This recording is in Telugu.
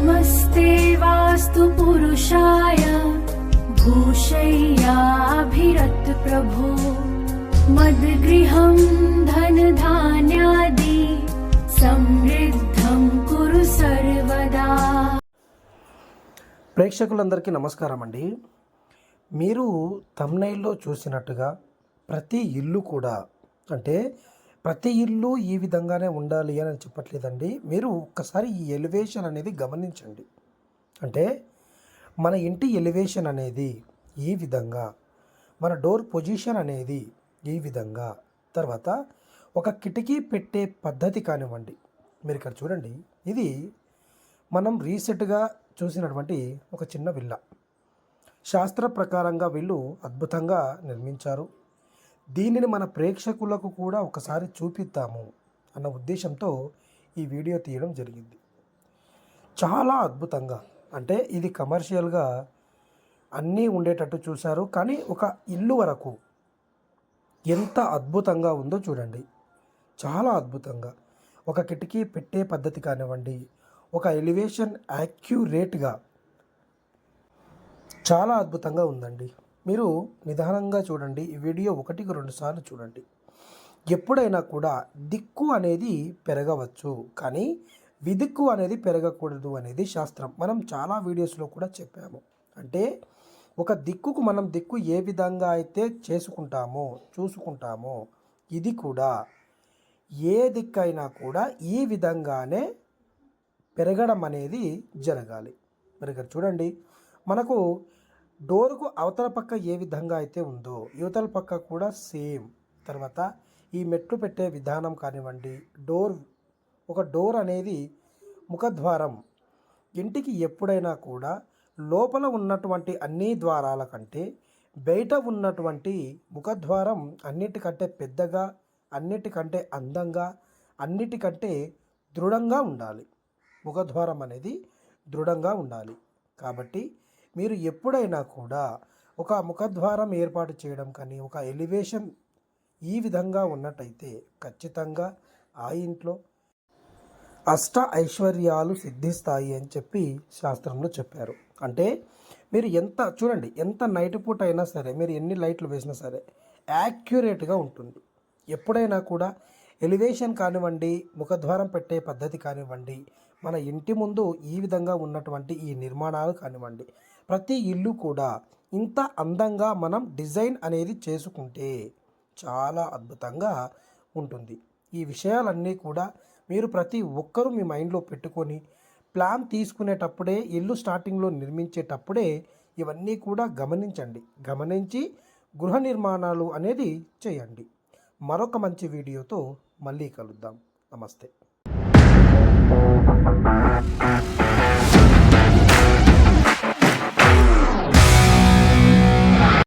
नमस्ते वास्तु पुरुषाय भूषय्याभिरत प्रभो मद्गृहं धनधान्यादि समृद्धं कुरु सर्वदा ప్రేక్షకులందరికీ నమస్కారం అండి మీరు తమ్నైల్లో చూసినట్టుగా ప్రతి ఇల్లు కూడా అంటే ప్రతి ఇల్లు ఈ విధంగానే ఉండాలి అని చెప్పట్లేదండి. మీరు ఒక్కసారి ఈ ఎలివేషన్ అనేది గమనించండి. అంటే మన ఇంటి ఎలివేషన్ అనేది ఈ విధంగా మన డోర్ పొజిషన్ అనేది ఈ విధంగా తర్వాత ఒక కిటికీ పెట్టే పద్ధతి కానివ్వండి. మీరు ఇక్కడ చూడండి. ఇది మనం రీసెంట్గా చూసినటువంటి ఒక చిన్న విల్ల. శాస్త్ర ప్రకారంగా వీళ్ళు అద్భుతంగా నిర్మించారు. దీనిని మన ప్రేక్షకులకు కూడా ఒకసారి చూపిద్దాము అన్న ఉద్దేశంతో ఈ వీడియో తీయడం జరిగింది. చాలా అద్భుతంగా అంటే ఇది కమర్షియల్గా అన్నీ ఉండేటట్టు చూశారు. కానీ ఒక ఇల్లు వరకు ఎంత అద్భుతంగా ఉందో చూడండి. చాలా అద్భుతంగా. ఒక కిటికీ పెట్టే పద్ధతి కానివ్వండి ఒక ఎలివేషన్ యాక్యురేట్గా చాలా అద్భుతంగా ఉందండి. మీరు నిదానంగా చూడండి. ఈ వీడియో ఒకటికి రెండు సార్లు చూడండి. ఎప్పుడైనా కూడా దిక్కు అనేది పెరగవచ్చు. కానీ విదిక్కు అనేది పెరగకూడదు అనేది శాస్త్రం. మనం చాలా వీడియోస్లో కూడా చెప్పాము. అంటే ఒక దిక్కుకు మనం దిక్కు ఏ విధంగా అయితే చేసుకుంటామో చూసుకుంటామో ఇది కూడా ఏ దిక్కైనా కూడా ఈ విధంగానే పెరగడం అనేది జరగాలి. మరి ఇక్కడ చూడండి. మనకు డోర్కు అవతల పక్క ఏ విధంగా అయితే ఉందో యువతల పక్క కూడా సేమ్. తర్వాత ఈ మెట్లు పెట్టే విధానం కానివ్వండి డోర్ ఒక డోర్ అనేది ముఖద్వారం. ఇంటికి ఎప్పుడైనా కూడా లోపల ఉన్నటువంటి అన్ని ద్వారాల కంటే బయట ఉన్నటువంటి ముఖద్వారం అన్నిటికంటే పెద్దగా అన్నిటికంటే అందంగా అన్నిటికంటే దృఢంగా ఉండాలి. ముఖద్వారం అనేది దృఢంగా ఉండాలి. కాబట్టి మీరు ఎప్పుడైనా కూడా ఒక ముఖద్వారం ఏర్పాటు చేయడం కానీ ఒక ఎలివేషన్ ఈ విధంగా ఉన్నట్టయితే ఖచ్చితంగా ఆ ఇంట్లో అష్ట ఐశ్వర్యాలు సిద్ధిస్తాయి అని చెప్పి శాస్త్రంలో చెప్పారు. అంటే మీరు ఎంత చూడండి ఎంత నైట్ పూట అయినా సరే మీరు ఎన్ని లైట్లు వేసినా సరే యాక్యురేట్గా ఉంటుంది. ఎప్పుడైనా కూడా ఎలివేషన్ కానివ్వండి ముఖద్వారం పెట్టే పద్ధతి కానివ్వండి మన ఇంటి ముందు ఈ విధంగా ఉన్నటువంటి ఈ నిర్మాణాలు కానివ్వండి ప్రతి ఇల్లు కూడా ఇంత అందంగా మనం డిజైన్ అనేది చేసుకుంటే చాలా అద్భుతంగా ఉంటుంది. ఈ విషయాలన్నీ కూడా మీరు ప్రతి ఒక్కరూ మీ మైండ్లో పెట్టుకొని ప్లాన్ తీసుకునేటప్పుడే ఇల్లు స్టార్టింగ్లో నిర్మించేటప్పుడే ఇవన్నీ కూడా గమనించండి. గమనించి గృహ నిర్మాణాలు అనేది చేయండి. మరొక మంచి వీడియోతో మళ్ళీ కలుద్దాం. నమస్తే.